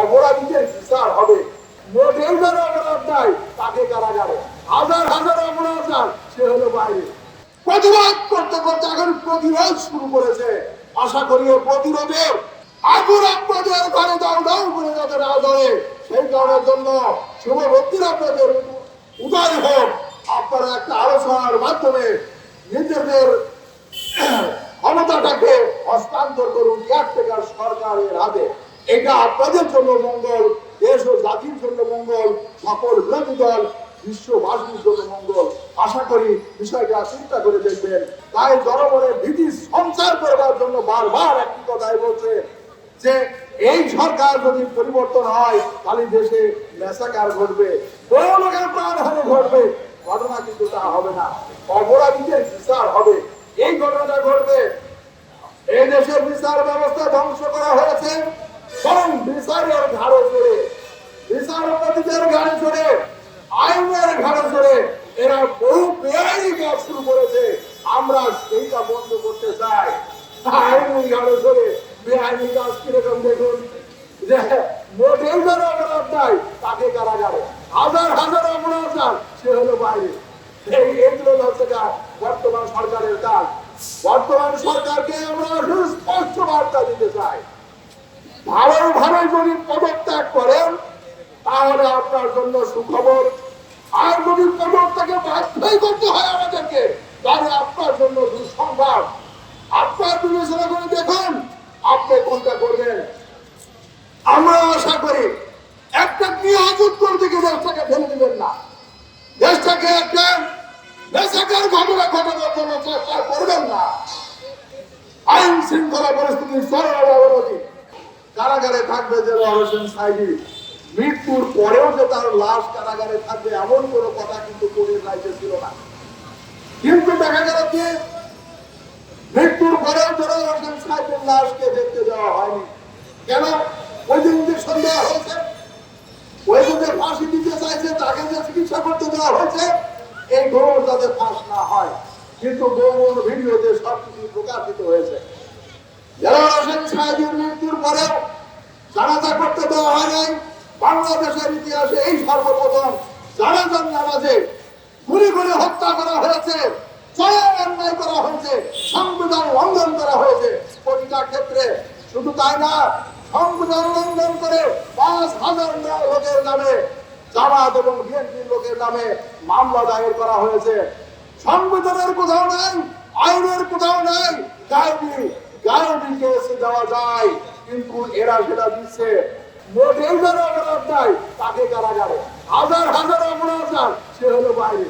অপরাধীদের বিচার হবে। মোটেও যারা অপরাধ নাই, তাকে কারাগারে। হাজার হাজার অপরাধ সে হলো বাইরে। প্রতিবাদ করতে করতে এখন প্রতিরোধ শুরু করেছে। আশা করি এই প্রতিরোধের আগুন আপনাদের ঘরে দাও দাও করে যাতে না ধরে সেই কারণের জন্য শুভবর্তীর আপনাদের উদয় হোক। আপনারা একটা আলোচনার মাধ্যমে নিজেদের ক্ষমতাটাকে হস্তান্তর করুন কেয়ারটেকার সরকারের হাতে। এটা আপনাদের জন্য মঙ্গল, দেশ ও জাতির জন্য মঙ্গল, সকল বিরোধী দল, বিশ্ববাসীর জন্য মঙ্গল। আশা করি বিষয়টা চিন্তা করে দেখবেন। তাই জনগণের ভীতি সঞ্চার করবার জন্য বারবার একটি কথাই বলছে যে, এই সরকার যদি পরিবর্তন হয়, তাহলে দেশে নেশাকার ঘটবে বহু লোকের প্রাণহানি ঘটবে। ঘটনা কিন্তু তা হবে না। অপরাধীদের বিচার হবে। এই ঘটনাটা ঘটবে। এই দেশের বিচার ব্যবস্থা ধ্বংস করা হয়েছে। বিচারের ঘাড়ে চড়ে বিচারপতিদের ঘাড়ে চড়ে আইনের ঘাড়ে চড়ে এরা বহু বেআইনি কাজ শুরু করেছে। আমরা সেইটা বন্ধ করতে চাই। আইনি ঘাড়ে চড়ে বেআইনি কাজ কীরকম দেখুন? যে মোটেও যারা অপরাধ নাই তাকে কারাগারে। হাজার হাজার অপরাধ নাই, সে হলো বাইরে। এই এগুলো হচ্ছে বর্তমান সরকারের কাজ। বর্তমান সরকারকে আমরা সুস্পষ্ট বার্তা দিতে চাই। ভালো করেন, তাহলে আপনার জন্য সুখবর। আর যদি পদত্যাগে বাধ্যই করতে হয় আমাদেরকে, তাহলে আপনার জন্য দুঃসংবাদ। আপনার বিবেচনা করে দেখুন, আপনি কোনটা করবেন। আমরা আশা করি, একটা গৃহযুদ্ধ থেকে দেশটাকে ফেলে দিবেন না। দেশটাকে একটা নেশাকার ঘটনা ঘটানোর জন্য চেষ্টা করবেন না। আইন শৃঙ্খলা পরিস্থিতির সরল অবনতি। কারাগারে থাকবে যে হোসেন সাইদি, মৃত্যুর পরেও যে তার লাশ কারাগারে থাকবে এমন কোনো কথা কিন্তু কোর্টের রাজ্যে ছিল না। কিন্তু দেখা গেল যে মৃত্যুর পরেও জেনারেল হোসেন সাহেবের লাশকে দেখতে যাওয়া হয়নি। কেন? ওই দিন যে দেওয়া হয়েছে। ওই দিন যে ফাঁসি দিতে চাইছে, তাকে যে চিকিৎসা করতে দেওয়া হয়েছে, এই খবর যাতে ফাঁস না হয়। কিন্তু গৌরব ভিডিওতে সবকিছু প্রকাশিত হয়েছে। জেনারেল হোসেন সাহেবের মৃত্যুর পরেও জানাজা করতে দেওয়া হয় নাই বাংলাদেশের ইতিহাসে এই সর্বপ্রথম জানাজার নামাজে গুলি করে হত্যা করা হয়েছে করা হয়েছে করা হয়েছে প্রতিটা ক্ষেত্রে শুধু তাই না করে পাঁচ হাজার লোকের নামে লোকের নামে মামলা দায়ের করা হয়েছে সংবিধানের কোথাও নাই আইনের কোথাও নাই গাইবি কেসে দেওয়া যায় কিন্তু এরা সেটা দিচ্ছে মোটেও যারা অপরাধ নাই তাকে কারাগারে। হাজার হাজার অপরাধ নাই, সে হলো বাইরে।